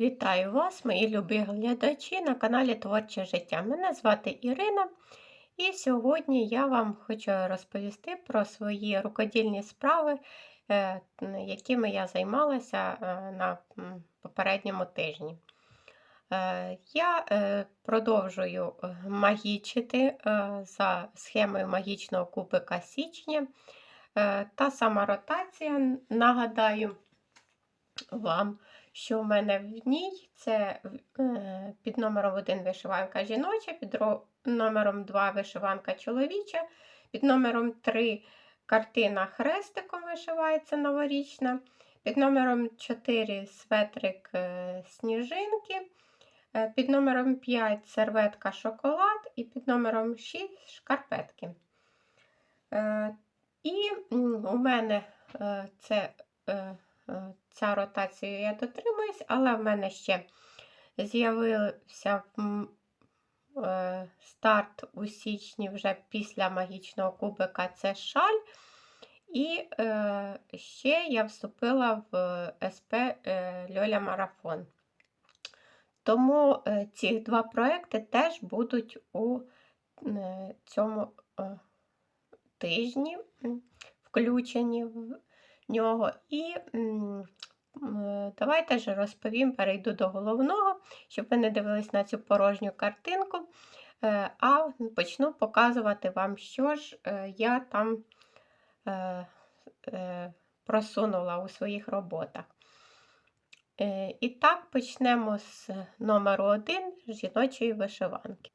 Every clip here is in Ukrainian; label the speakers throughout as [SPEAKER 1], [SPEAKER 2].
[SPEAKER 1] Вітаю вас, мої любі глядачі на каналі Творче життя. Мене звати Ірина, і сьогодні я вам хочу розповісти про свої рукодільні справи, е, якими я займалася е, на попередньому тижні. Е, Я продовжую магічити за схемою магічного кубика січня. Та сама ротація, нагадаю вам що в мене в ній це е, під номером 1 вишиванка жіноча, під номером 2 вишиванка чоловіча, під номером 3 картина хрестиком вишивається новорічна, під номером 4 светрик е, сніжинки, е, під номером 5 серветка шоколад і під номером 6 шкарпетки. І у мене це. Е, ця ротація я дотримуюсь, але в мене ще з'явився е, старт у січні вже після магічного кубика це шаль. І е, ще я вступила в СП Льоля Марафон. Тому ці два проекти теж будуть у цьому тижні включені в нього. І м, давайте ж розповім, перейду до головного, щоб ви не дивились на цю порожню картинку. Е, А почну показувати вам, що ж е, я там е, е, просунула у своїх роботах. Е, І так почнемо з номеру 1 жіночої вишиванки.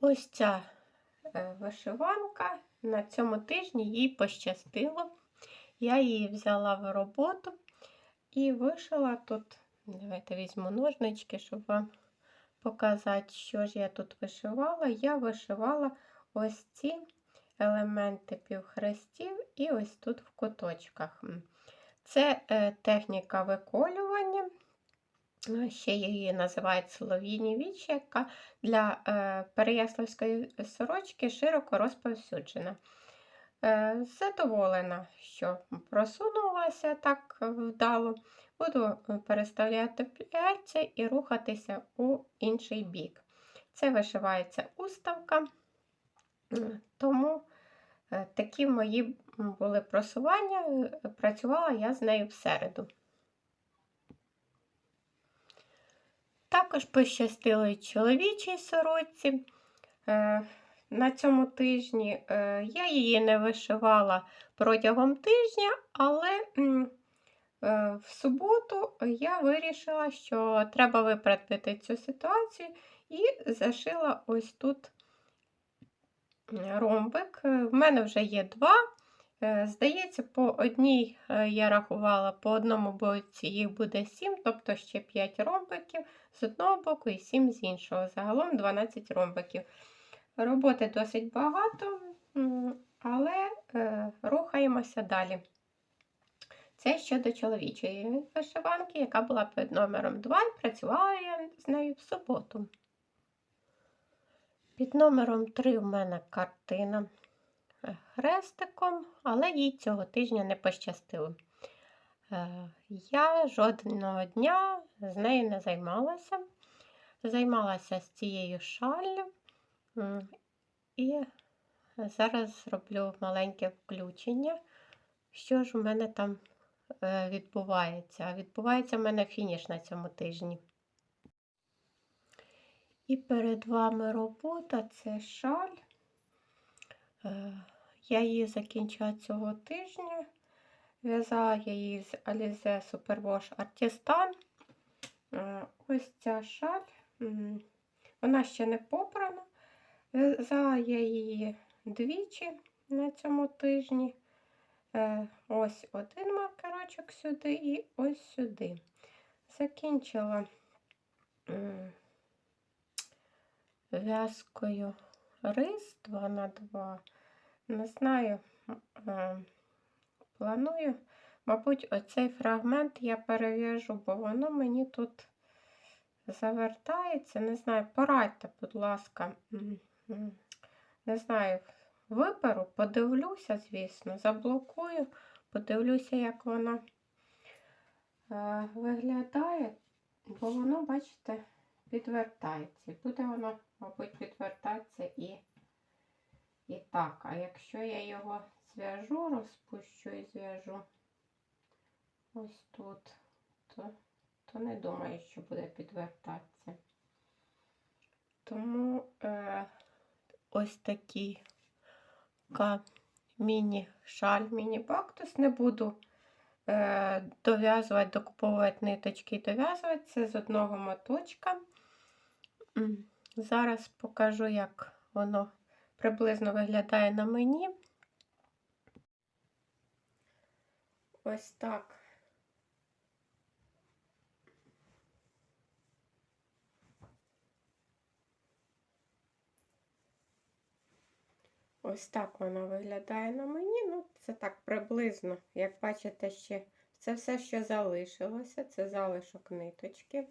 [SPEAKER 1] Ось ця е, вишиванка на цьому тижні їй пощастило. Я її взяла в роботу і вишила тут. Давайте візьму ножнички, щоб вам показати, що ж я тут вишивала. Я вишивала ось ці елементи півхрестів і ось тут в куточках. Це е, техніка виколювання. е, Ще її називають солов'їні вічі, яка для е, переяславської сорочки широко розповсюджена. Е, Задоволена, що просунулася так вдало. Буду переставляти пляця і рухатися у інший бік. Це вишивається уставка, тому е, такі мої були просування. Е, Працювала я з нею всереду. Також пощастило чоловічій сорочці. На цьому тижні е, я її не вишивала протягом тижня, але е, в суботу я вирішила, що треба виправити цю ситуацію і зашила ось тут ромбик. Е, В мене вже є два. Здається, по одній я рахувала, по одному боці їх буде 7, тобто ще 5 ромбиків з одного боку і 7 з іншого. Загалом 12 ромбиків. Роботи досить багато, але е, рухаємося далі. Це щодо чоловічої вишиванки, яка була під номером 2, і працювала я з нею в суботу. Під номером 3 в мене картина хрестиком, але їй цього тижня не пощастило. Е, Я жодного дня з нею не займалася. Займалася з цією шаллю. І зараз зроблю маленьке включення. Що ж у мене там е, відбувається? Відбувається в мене фініш на цьому тижні. І перед вами робота це шаль. Е, Я її закінчила цього тижня. В'язала я її з Alize Superwash Artistan. Е, Ось ця шаль. Вона ще не попрана. В'язала я її двічі на цьому тижні. Е, Ось один маркерочок сюди і ось сюди. Закінчила в'язкою рис 2 на 2. Не знаю, е, планую, мабуть, оцей фрагмент я перев'яжу, бо воно мені тут завертається. Не знаю, порадьте, будь ласка. Не знаю, виберу, подивлюся, звісно, заблокую, подивлюся, як воно е, виглядає, бо воно, бачите, підвертається. Буде воно, мабуть, підвертатися і, і так. А якщо я його зв'яжу, розпущу і зв'яжу ось тут, то, то не думаю, що буде підвертатися. Тому е, ось такий міні-шаль, міні-бактус не буду е, дов'язувати, докуповувати ниточки і дов'язувати це з одного моточка. Зараз покажу, як воно приблизно виглядає на мені. Ось так. Ось так вона виглядає на мені. Ну, це так приблизно. Як бачите, ще це все, що залишилося, це залишок ниточки.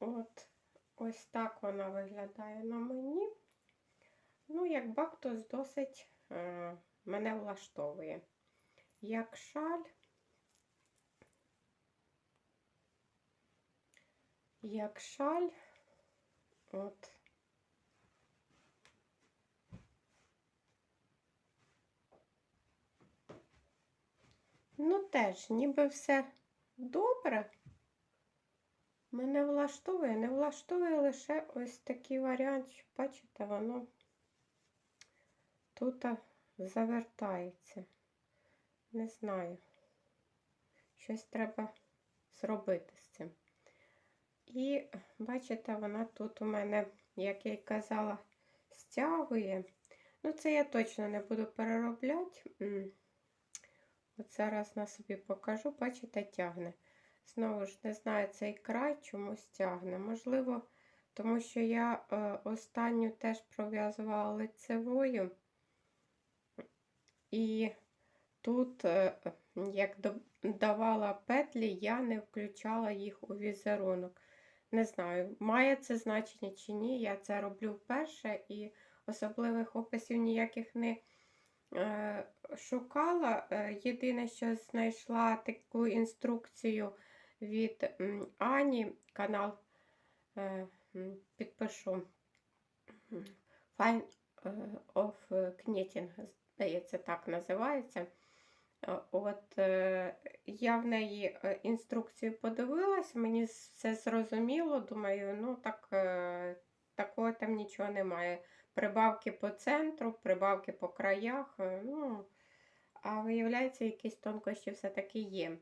[SPEAKER 1] От, ось так вона виглядає на мені. Ну, як бактус досить е, мене влаштовує. Як шаль, як шаль, от. Ну, теж, ніби все добре. Мене влаштовує, не влаштовує лише ось такий варіант, що, бачите, воно тут завертається. Не знаю. Щось треба зробити з цим. І, бачите, вона тут у мене, як я й казала, стягує. Ну, це я точно не буду переробляти. От зараз на собі покажу, бачите, тягне. Знову ж не знаю, цей край чомусь тягне. Можливо, тому що я е, останню теж пров'язувала лицевою. І тут, е, як давала петлі, я не включала їх у візерунок. Не знаю, має це значення чи ні. Я це роблю вперше і особливих описів ніяких не е, шукала. Е, єдине, що знайшла таку інструкцію від Ані, канал е, підпишу Fine е, of Knitting, здається, так називається. От я в неї інструкцію подивилась, мені все зрозуміло. Думаю, ну так, такого там нічого немає. Прибавки по центру, прибавки по краях. Ну, а виявляється, якісь тонкощі все-таки є.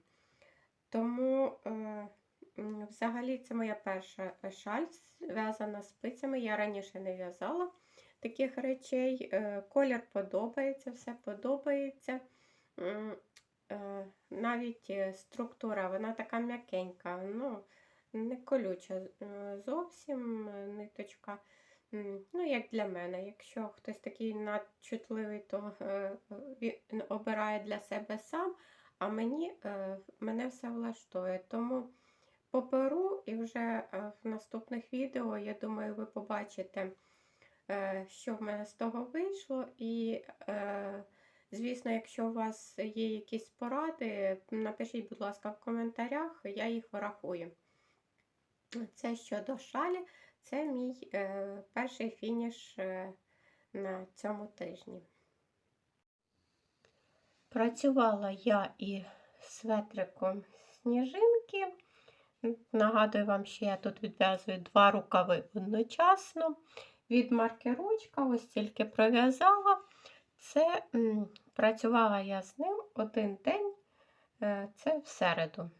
[SPEAKER 1] Тому, е, взагалі, це моя перша шаль, зв'язана спицями. Я раніше не в'язала таких речей. Е, Колір подобається, все подобається. М, е, Навіть е, структура, вона така м'якенька, ну, не колюча е, зовсім е, ниточка. Ну, як для мене. Якщо хтось такий надчутливий, то е, він обирає для себе сам, а мені е, мене все влаштує. Тому поберу і вже е, в наступних відео, я думаю, ви побачите, е, що в мене з того вийшло. І, е, звісно, якщо у вас є якісь поради, напишіть, будь ласка, в коментарях, я їх врахую. Це щодо шалі, це мій е, перший фініш е, на цьому тижні. Працювала я і светриком сніжинки. Нагадую вам, що я тут відв'язую два рукави одночасно. Від маркерочка, ось тільки пров'язала. Це м, працювала я з ним один день, е, це в середу.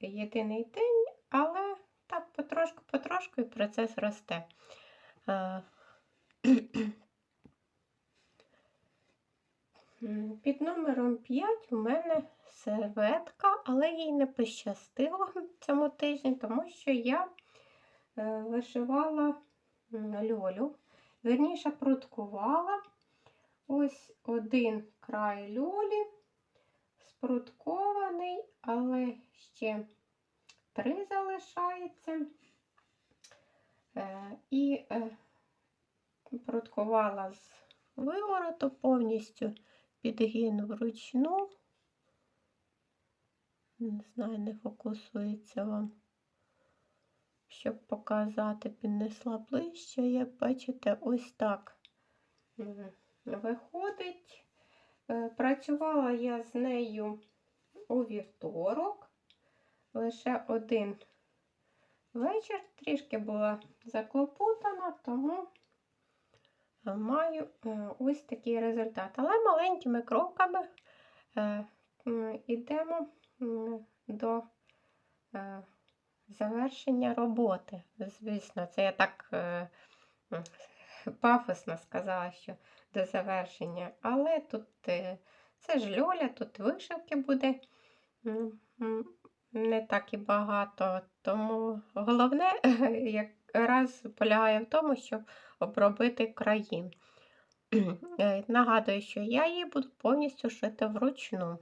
[SPEAKER 1] Єдиний день, але так потрошку-потрошку і процес росте. Е, Під номером 5 у мене серветка, але їй не пощастило цьому тижні, тому що я е, вишивала льолю, верніше пруткувала ось один край льолі, спруткований, але ще три залишається. Е, І е, пруткувала з вивороту повністю підгін вручну. Не знаю, не фокусується вам. Щоб показати, піднесла ближче, як бачите, ось так виходить. Е, Працювала я з нею у вівторок, лише один вечір, трішки була заклопотана, тому е, маю е, ось такий результат. Але маленькими кроками е, м, ідемо м, до е, завершення роботи. Звісно, це я так е, пафосно сказала, що до завершення. Але тут е, це ж льоля, тут вишивки буде не так і багато. Тому головне якраз полягає в тому, щоб обробити краї. Е, Нагадую, що я її буду повністю шити вручну.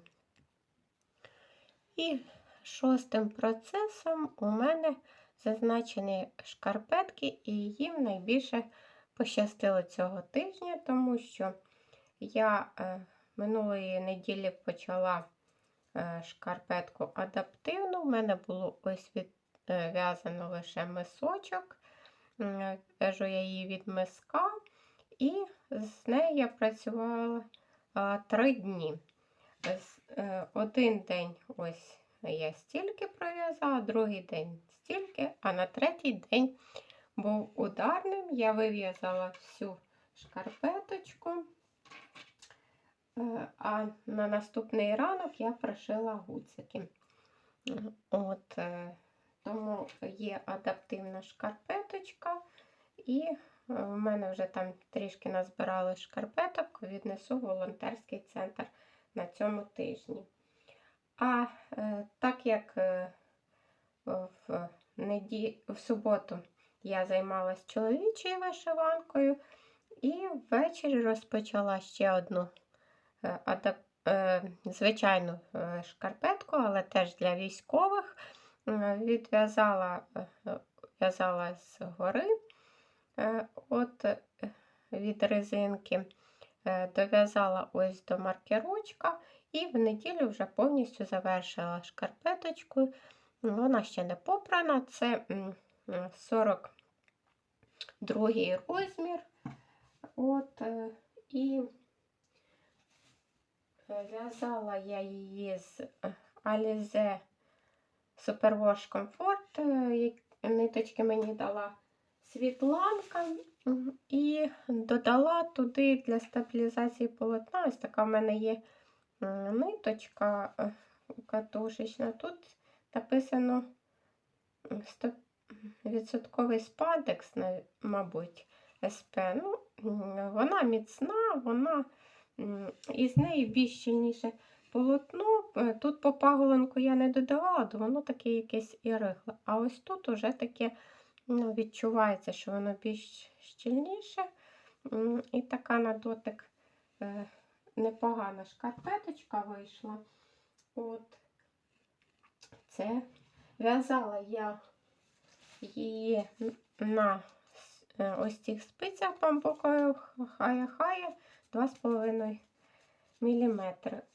[SPEAKER 1] І шостим процесом у мене зазначені шкарпетки, і їм найбільше пощастило цього тижня, тому що я е, минулої неділі почала шкарпетку адаптивну. У мене було ось відв'язано лише мисочок. В'яжу я її від миска, і з нею я працювала три дні. Е, Один день ось я стільки пров'язала, другий день стільки, а на третій день був ударним. Я вив'язала всю шкарпеточку, е, а на наступний ранок я прошила гуцики. От, е, тому є адаптивна шкарпеточка, і е, в мене вже там трішки назбирали шкарпеток, віднесу в волонтерський центр на цьому тижні. А е, так як е, в, неді... в суботу я займалась чоловічою вишиванкою, і ввечері розпочала ще одну е, е, звичайну е, шкарпетку, але теж для військових. Е, Відв'язала е, в'язала гори е, от е, від резинки, е, дов'язала ось до маркерочка і в неділю вже повністю завершила шкарпеточку. Вона ще не попрана, це м, м, 42 розмір. От, е, і е, в'язала я її з Alize Superwash Comfort. Ниточки мені дала Світланка і додала туди для стабілізації полотна. Ось така в мене є ниточка е, катушечна. Тут написано м, 100% спадекс, мабуть, СП. Ну, вона міцна, вона і з неї більш щільніше полотно. Е, Тут по паголинку я не додавала, то воно таке якесь і рихле. А ось тут уже таке ну, відчувається, що воно більш щільніше. І така на дотик е, непогана шкарпеточка вийшла. От це в'язала я її на е, ось цих спицях бамбукових хая-хая 2,5 мм.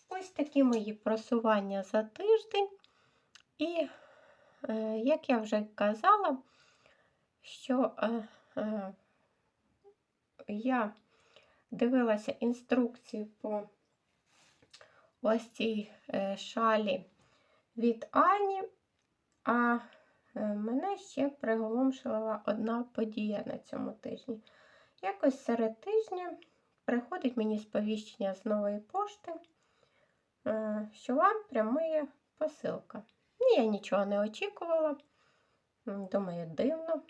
[SPEAKER 1] Ось такі мої просування за тиждень. І, е, як я вже казала, що е, е, я дивилася інструкцію по ось цій шалі від Ані, а мене ще приголомшила одна подія на цьому тижні. Якось серед тижня приходить мені сповіщення з нової пошти, е, що вам прямує посилка. Ну, Я нічого не очікувала. Думаю, дивно.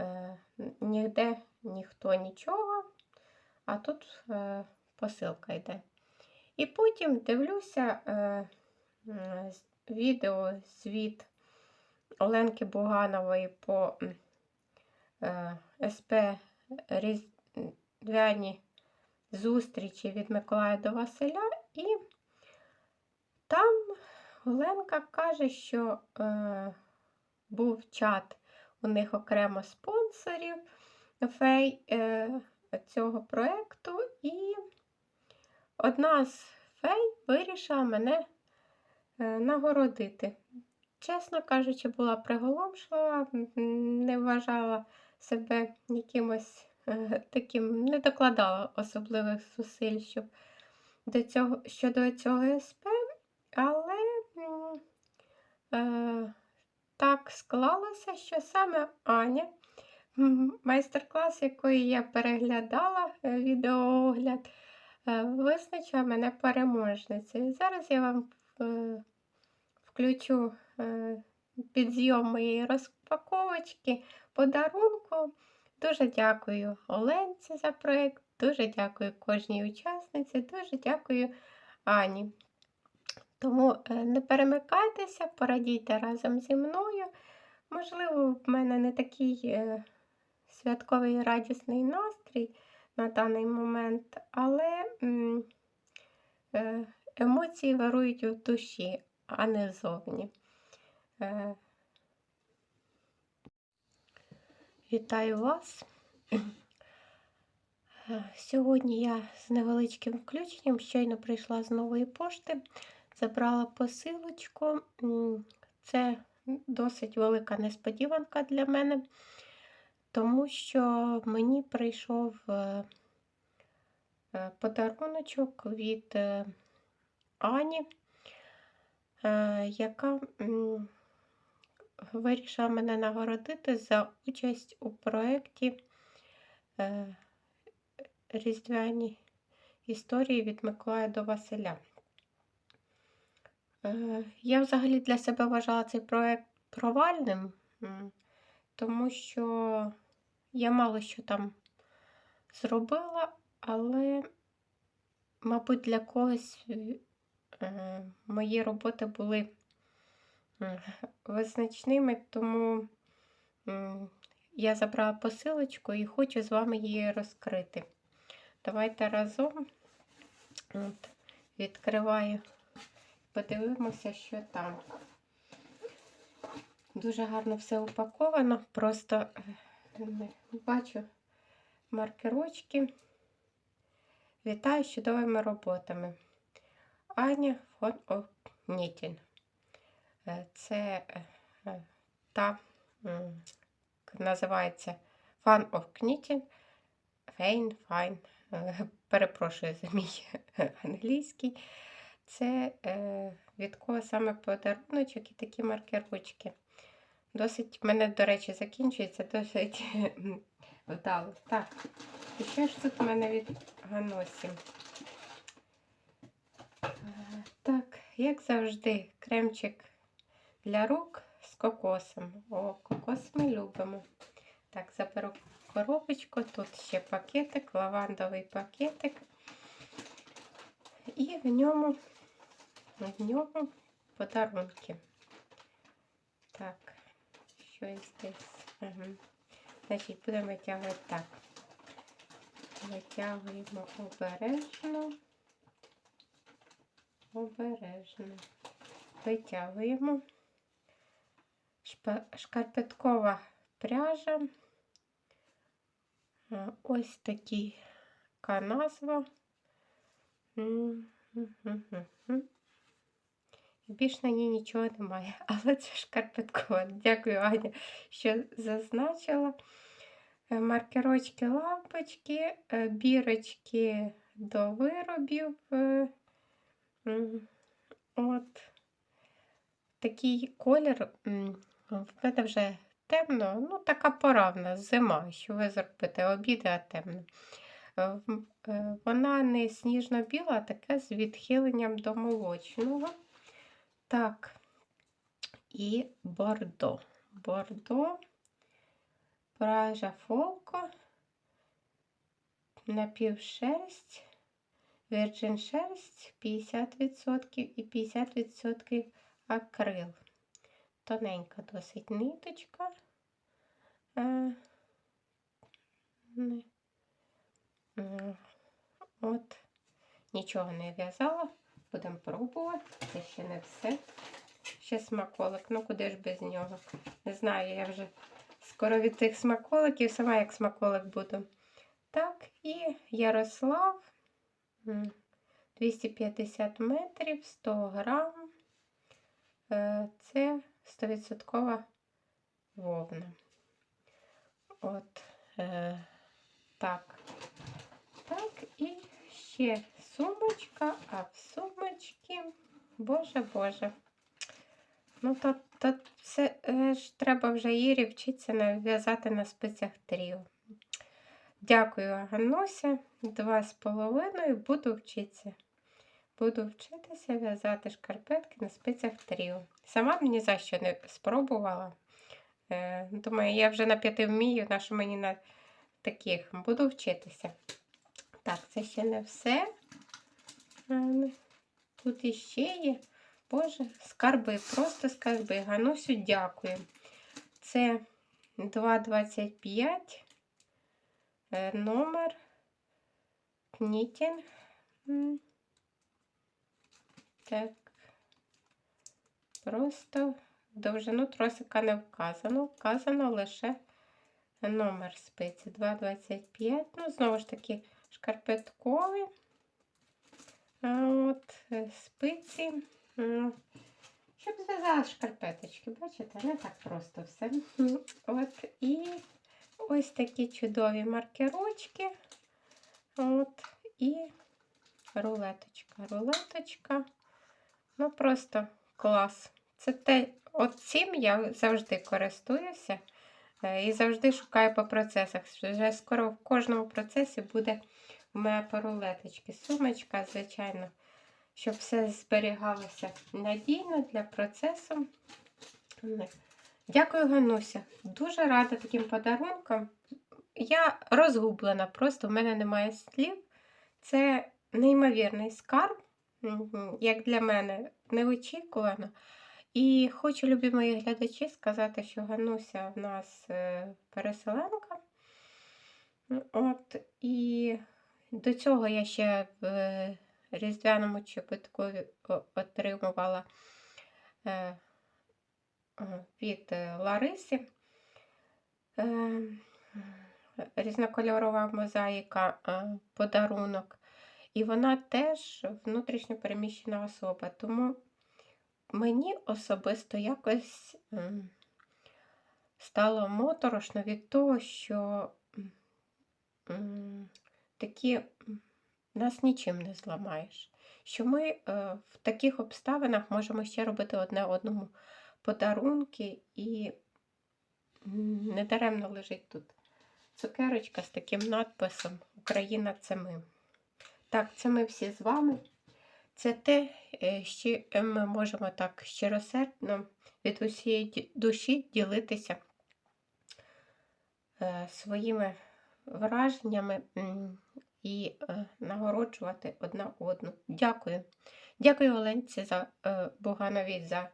[SPEAKER 1] Е, Ніде ніхто нічого, а тут е, посилка йде. І потім дивлюся відео, звіт Оленки Буганової по СП Різдвяні зустрічі від Миколая до Василя, і там Оленка каже, що е, був чат у них окремо спонсорів фей е, цього проєкту, і одна з фей вирішила мене е, нагородити. Чесно кажучи, була приголомшлива, не вважала себе якимось таким, не докладала особливих зусиль, щоб до цього, щодо цього СП, але е, так склалося, що саме Аня, майстер-клас, якої я переглядала, е, відеоогляд, е, визначила мене переможницею. Зараз я вам е, включу е, підзйом моєї розпаковочки, подарунку. Дуже дякую Оленці за проєкт, дуже дякую кожній учасниці, дуже дякую Ані. Тому е, не перемикайтеся, порадійте разом зі мною. Можливо, в мене не такий е, святковий радісний настрій на даний момент, але е, емоції вирують у душі, а не зовні. Е, Вітаю вас! Е, Сьогодні я з невеличким включенням щойно прийшла з нової пошти, забрала посилочку. Це досить велика несподіванка для мене, тому що мені прийшов е, е, подаруночок від Ані, яка вирішила мене нагородити за участь у проєкті е, Різдвяні історії від Миколая до Василя. Е, Я взагалі для себе вважала цей проєкт провальним, тому що я мало що там зробила, але, мабуть, для когось е, мої роботи були визначними, тому я забрала посилочку і хочу з вами її розкрити. Давайте разом От, відкриваю, подивимося, що там. Дуже гарно все упаковано, просто е, бачу маркерочки. Вітаю з чудовими роботами. Аня фон Нітін. Це е, е, та називається Fun of Knitting Fine Fine. Е, Перепрошую за мій англійський. Це е, від кого саме подаруночок і такі маркерочки. Досить, мене, до речі, закінчується досить вдало. Так, і що ж тут у мене від Ганосі? Е, Так, як завжди, кремчик для рук з кокосом. О, кокос ми любимо. Так, заберу коробочку. Тут ще пакетик, лавандовий пакетик. І в ньому, в ньому подарунки. Так, щось десь. Ага. Значить, будемо витягувати так. Витягуємо обережно. Обережно. Витягуємо. Шкарпеткова пряжа. Е, Ось така назва. Більш на ній нічого немає, але це шкарпеткова. Дякую, Аня, що зазначила. Е, Маркерочки, лампочки, е, бірочки до виробів. От такий колір. В мене вже темно, ну така пора в нас, зима, що ви зробите, обіди, а темно. Е, е, Вона не сніжно-біла, а така з відхиленням до молочного. Так, і бордо. Бордо, пража фолко, напівшерсть, Virgin шерсть 50% і 50% акрил. Тоненька досить ниточка. Е, От, нічого не в'язала, будемо пробувати. Це ще не все. Ще смаколик, ну куди ж без нього? Не знаю, я вже скоро від тих смаколиків, сама як смаколик буду. Так, і Ярослав 250 метрів, 100 грам. Е, Це 100% вовна. От е, так. Так, і ще сумочка, а в сумочці, боже Боже. Ну, то, то це е, ж треба вже Ірі вчитися нав'язати на спицях тріо. Дякую, Гануся. Два з половиною буду вчитися. Буду вчитися в'язати шкарпетки на спицях тріо. Сама б ні за що не спробувала. Е, Думаю, я вже на п'яти вмію, на що мені на таких буду вчитися. Так, це ще не все. Е, Тут іще є. Боже, скарби, просто скарби. Ганусю, дякую. Це 2,25 е, номер Knitting. Так. Просто довжину тросика не вказано. Вказано лише номер спиці 2,25. Ну, знову ж таки, шкарпеткові. А от е, спиці. Щоб зв'язала шкарпеточки, бачите, не так просто все. От і ось такі чудові маркерочки. От, і рулеточка. Рулеточка. Ну, просто клас. Це те, от цим я завжди користуюся е, і завжди шукаю по процесах. Вже скоро в кожному процесі буде у мене по рулеточки. Сумочка, звичайно, щоб все зберігалося надійно для процесу. Дякую, Гануся. Дуже рада таким подарункам. Я розгублена, просто в мене немає слів. Це неймовірний скарб, як для мене, неочікувано. І хочу, любі мої глядачі, сказати, що Гануся в нас е, переселенка. От, і до цього я ще в е, різдвяному о- отримувала е, від Лариси. Різнокольорова мозаїка подарунок. І вона теж внутрішньо переміщена особа. Тому мені особисто якось стало моторошно від того, що такі нас нічим не зламаєш. Що ми е, в таких обставинах можемо ще робити одне одному подарунки, і недаремно лежить тут цукерочка з таким надписом Україна це ми. Так, це ми всі з вами. Це те, е, що ми можемо так щиросердно від усієї душі ділитися е, своїми враженнями і е, нагороджувати одна одну. Дякую. Дякую Оленці за Буганові за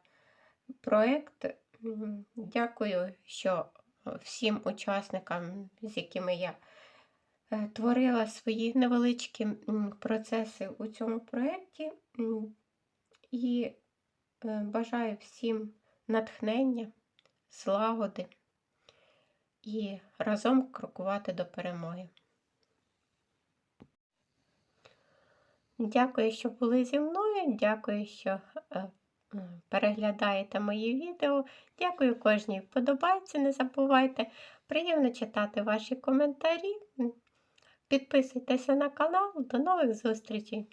[SPEAKER 1] проєкт. Дякую, що всім учасникам, з якими я творила свої невеличкі процеси у цьому проєкті. І е, бажаю всім натхнення, злагоди і разом крокувати до перемоги. Дякую, що були зі мною. Дякую, що е, е, переглядаєте мої відео. Дякую кожній вподобайці, не забувайте. Приємно читати ваші коментарі. Підписуйтеся на канал. До нових зустрічей!